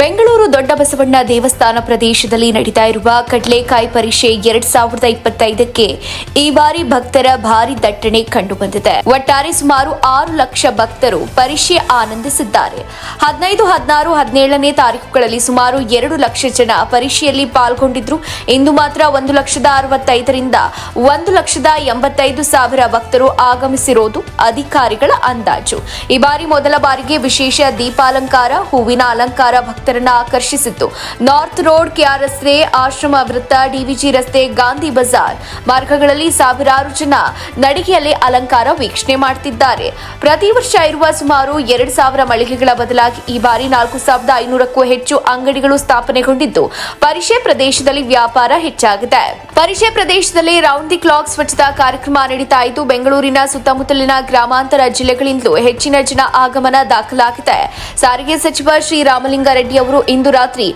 ಬೆಂಗಳೂರು ದೊಡ್ಡ ಬಸವಣ್ಣ ದೇವಸ್ಥಾನ ಪ್ರದೇಶದಲ್ಲಿ ನಡೀತಾ ಇರುವ ಕಡಲೆಕಾಯಿ ಪರೀಕ್ಷೆ ಎರಡ್ ಸಾವಿರದ ಇಪ್ಪತ್ತೈದಕ್ಕೆ ಈ ಬಾರಿ ಭಕ್ತರ ಭಾರಿ ದಟ್ಟಣೆ ಕಂಡುಬಂದಿದೆ. ಒಟ್ಟಾರೆ ಸುಮಾರು ಆರು ಲಕ್ಷ ಭಕ್ತರು ಪರೀಕ್ಷೆ ಆನಂದಿಸಿದ್ದಾರೆ. ಹದಿನೈದು, ಹದಿನಾರು, ಹದಿನೇಳನೇ ತಾರೀಕುಗಳಲ್ಲಿ ಸುಮಾರು ಎರಡು ಲಕ್ಷ ಜನ ಪರೀಕ್ಷೆಯಲ್ಲಿ ಪಾಲ್ಗೊಂಡಿದ್ರು. ಇಂದು ಮಾತ್ರ ಒಂದು ಲಕ್ಷದ ಅರವತ್ತೈದರಿಂದ ಒಂದು ಲಕ್ಷದ ಎಂಬತ್ತೈದು ಸಾವಿರ ಭಕ್ತರು ಆಗಮಿಸಿರೋದು ಅಧಿಕಾರಿಗಳ ಅಂದಾಜು. ಈ ಬಾರಿ ಮೊದಲ ಬಾರಿಗೆ ವಿಶೇಷ ದೀಪಾಲಂಕಾರ, ಹೂವಿನ ಅಲಂಕಾರ ಭಕ್ತರನ್ನ ಆಕರ್ಷಿಸಿತ್ತು ನಾರ್ತ್ ರೋಡ್ ಕೆಆರ್ ರಸ್ತೆ ಆಶ್ರಮ ವೃತ್ತ ಡಿವಿಜಿ ರಸ್ತೆ ಗಾಂಧಿ ಬಜಾರ್. ಮಾರ್ಗಗಳಲ್ಲಿ ಸಾವಿರಾರು ಜನ ನಡಿಗೆಯಲ್ಲಿ ಅಲಂಕಾರ ವೀಕ್ಷಣೆ ಮಾಡುತ್ತಿದ್ದಾರೆ ಪ್ರತಿ ವರ್ಷ ಇರುವ ಸುಮಾರು ಎರಡು ಸಾವಿರ ಮಳಿಗೆಗಳ ಬದಲಾಗಿ ಈ ಬಾರಿ ನಾಲ್ಕು ಸಾವಿರದ ಐನೂರಕ್ಕೂ ಹೆಚ್ಚು ಅಂಗಡಿಗಳು ಸ್ಥಾಪನೆಗೊಂಡಿದ್ದು. ಪರಿಷೆ ಪ್ರದೇಶದಲ್ಲಿ ವ್ಯಾಪಾರ ಹೆಚ್ಚಾಗಿದೆ. ಪರಿಷೆ ಪ್ರದೇಶದಲ್ಲಿ ರೌಂಡ್ ದಿ ಕ್ಲಾಕ್ ಸ್ವಚ್ಛತಾ ಕಾರ್ಯಕ್ರಮ ನಡೀತಾ ಇದ್ದು, ಬೆಂಗಳೂರಿನ ಸುತ್ತಮುತ್ತಲಿನ ಗ್ರಾಮಾಂತರ ಜಿಲ್ಲೆಗಳಿಂದಲೂ ಹೆಚ್ಚಿನ ಜನ ಆಗಮನ ದಾಖಲಾಗಿದೆ. ಸಾರಿಗೆ ಸಚಿವ ಶ್ರೀರಾಮಲಿಂಗಾರೆಡ್ಡಿ ಅವರು ಇಂದು ರಾತ್ರಿ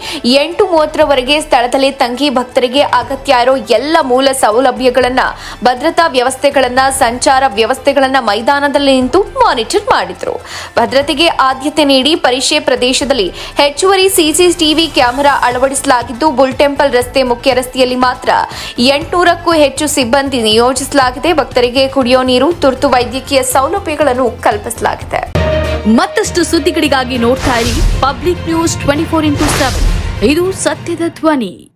ಎಂಟು ಮೂವತ್ತರವರೆಗೆ ಸ್ಥಳದಲ್ಲೇ ತಂಗಿ ಭಕ್ತರಿಗೆ ಅಗತ್ಯ ಇರೋ ಎಲ್ಲ ಮೂಲ ಸೌಲಭ್ಯಗಳನ್ನು, ಭದ್ರತಾ ವ್ಯವಸ್ಥೆಗಳನ್ನು, ಸಂಚಾರ ವ್ಯವಸ್ಥೆಗಳನ್ನು ಮೈದಾನದಲ್ಲಿ ನಿಂತು ಮಾನಿಟರ್ ಮಾಡಿದ್ರು. ಭದ್ರತೆಗೆ ಆದ್ಯತೆ ನೀಡಿ ಪರಿಷೆ ಪ್ರದೇಶದಲ್ಲಿ ಹೆಚ್ಚುವರಿ ಸಿಸಿಟಿವಿ ಕ್ಯಾಮೆರಾ ಅಳವಡಿಸಲಾಗಿದ್ದು, ಬುಲ್ ಟೆಂಪಲ್ ರಸ್ತೆ ಮುಖ್ಯ ರಸ್ತೆಯಲ್ಲಿ ಮಾತ್ರ ಎಂಟುನೂರಕ್ಕೂ ಹೆಚ್ಚು ಸಿಬ್ಬಂದಿ ನಿಯೋಜಿಸಲಾಗಿದೆ. ಭಕ್ತರಿಗೆ ಕುಡಿಯೋ ನೀರು, ತುರ್ತು ವೈದ್ಯಕೀಯ ಸೌಲಭ್ಯಗಳನ್ನು ಕಲ್ಪಿಸಲಾಗಿದೆ. ಮತ್ತಷ್ಟು ಸುದ್ದಿಗಳಿಗಾಗಿ ನೋಡ್ತಾ ಇರಿ public news twenty four into seven ಇದು ಸತ್ಯದ ಧ್ವನಿ.